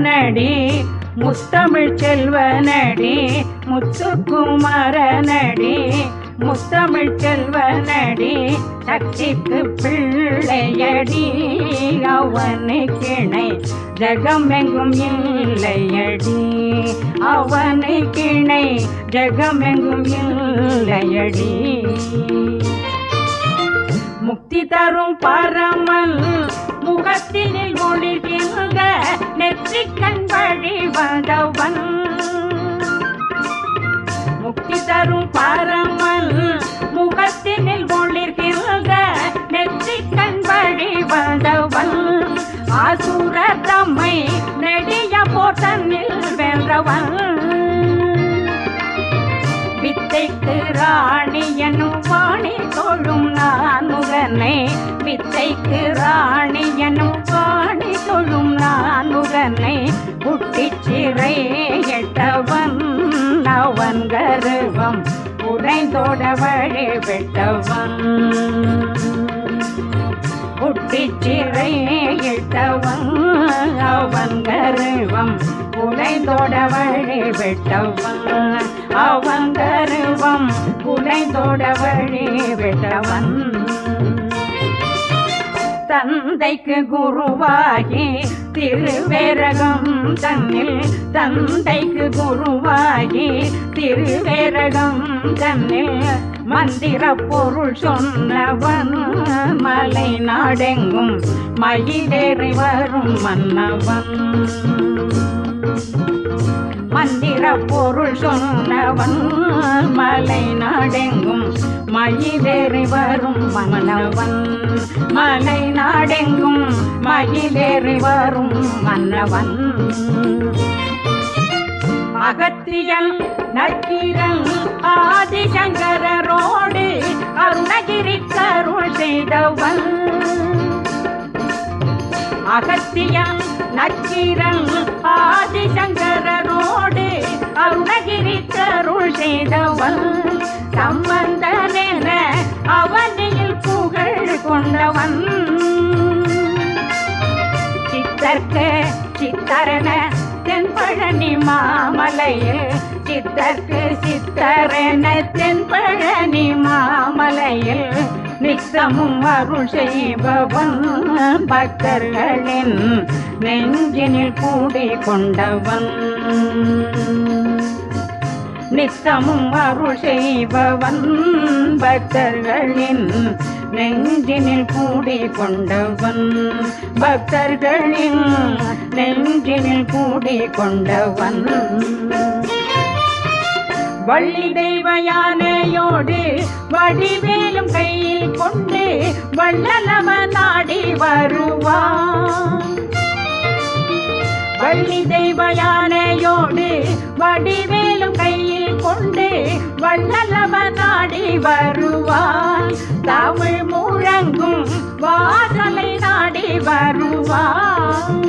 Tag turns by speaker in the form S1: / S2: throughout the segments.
S1: செல்வனடி முத்தமிழ் செல்வனடி முத்துக்குமரனடி முத்தமிழ் செல்வனடி சக்திக்கு பிள்ளையடி அவனுக்கிணை ஜகமெங்கும் இல்லையடி. அவனுக்கிணை ஜகமெங்கும் இல்லையடி. முக்தி தரும் பரமல் முகத்தினில் ஒளிர்கின்ற வித்தைக்கு ராணி எனும் வாணி தொழும் நானுகனே. வித்தைக்கு ராணி எனும் வாணி தொழும் நானுகனே. புட்டிச் சிறை எட்டவன் அவன் கருவம் உடைந்தோட வழி விட்டவன். புட்டிச்சிறை அவன் கருவம் புலைந்தோட வழி விட்டவன். அவன் கருவம் புலைந்தோட வழி விட்டவன். தந்தைக்கு குருவாகி திருவேரகம் தன்னில் தந்தைக்கு குருவாகி திருவேரகம் தன்னில் மந்திர பொருள் சொன்னவன் மலை நாடெங்கும் மயிலேறி வரும் மன்னவன். மந்திர பொருள் சொன்னவன் மலை நாடெங்கும் மயிலேறி வரும் மன்னவன். மலை நாடெங்கும் மயிலேறி வரும் மன்னவன். அகத்தியன் நக்கீரன் ஆதிசங்கரோடு அருணகிரி கருள் செய்தவன். அகத்தியன் நக்கீரன் செய்தவன் சம்பந்தனென அவனில் புகழ் கொண்டவன். சித்தர்க்கு சித்தரன தென்பழனி மாமலையில் சித்தர்க்கு சித்தரன தென்பழனி மாமலையில் நித்தமும் அருள் செய்பவன் பக்தர்களின் நெஞ்சினில் கூடி கொண்டவன். நித்தமும் அருள் செய்பவன் பக்தர்களின் நெஞ்சினில் கூடி கொண்டவன் பக்தர்களின் நெஞ்சினில் கூடி கொண்டவன் வள்ளி தெய்வ யானையோடு வடிவேலும் கையில் கொண்டு வள்ளலவ நாடி வருவான். வள்ளி தெய்வ யானையோடு வடிவேலும் கையில் கொண்டே வள்ளலவ நாடி வருவான் தமிழ் முழங்கும் வாசலை நாடி வருவான்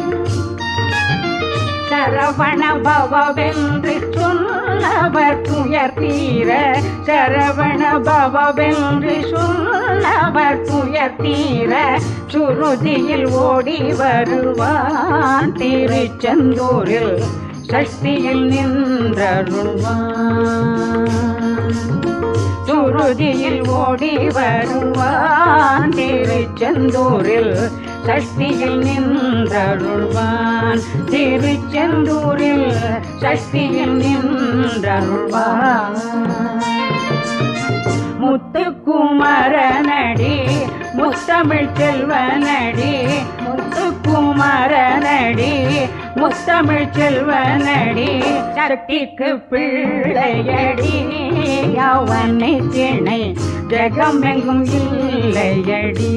S1: சரவண பவவென்று சொன்னவர் துயர் தீர. சரவண பவவென்று சொன்னவர் துயர் தீர. சுருதியில் ஓடி வருவான் திருச்செந்தூரில். சக்தியில் நின்றருள்வான். துருதியில் ஓடி வருவான். திருச்செந்தூரில் சஷ்டியில் நின்றருள்வான். திருச்செந்தூரில் சஷ்டியில் நின்றருள்வான். முத்துக்குமரனடி முத்தமிழ் செல்வனடி முத்துக்குமரனடி முத்தமிழ் செல்வனடி சக்திக்கு பிள்ளையடி அவனை கிணை ஜெகமெங்கும் இல்லையடி.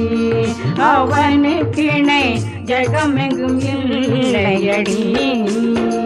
S1: அவனு கிணை ஜெகமெங்கும் இல்லையடி.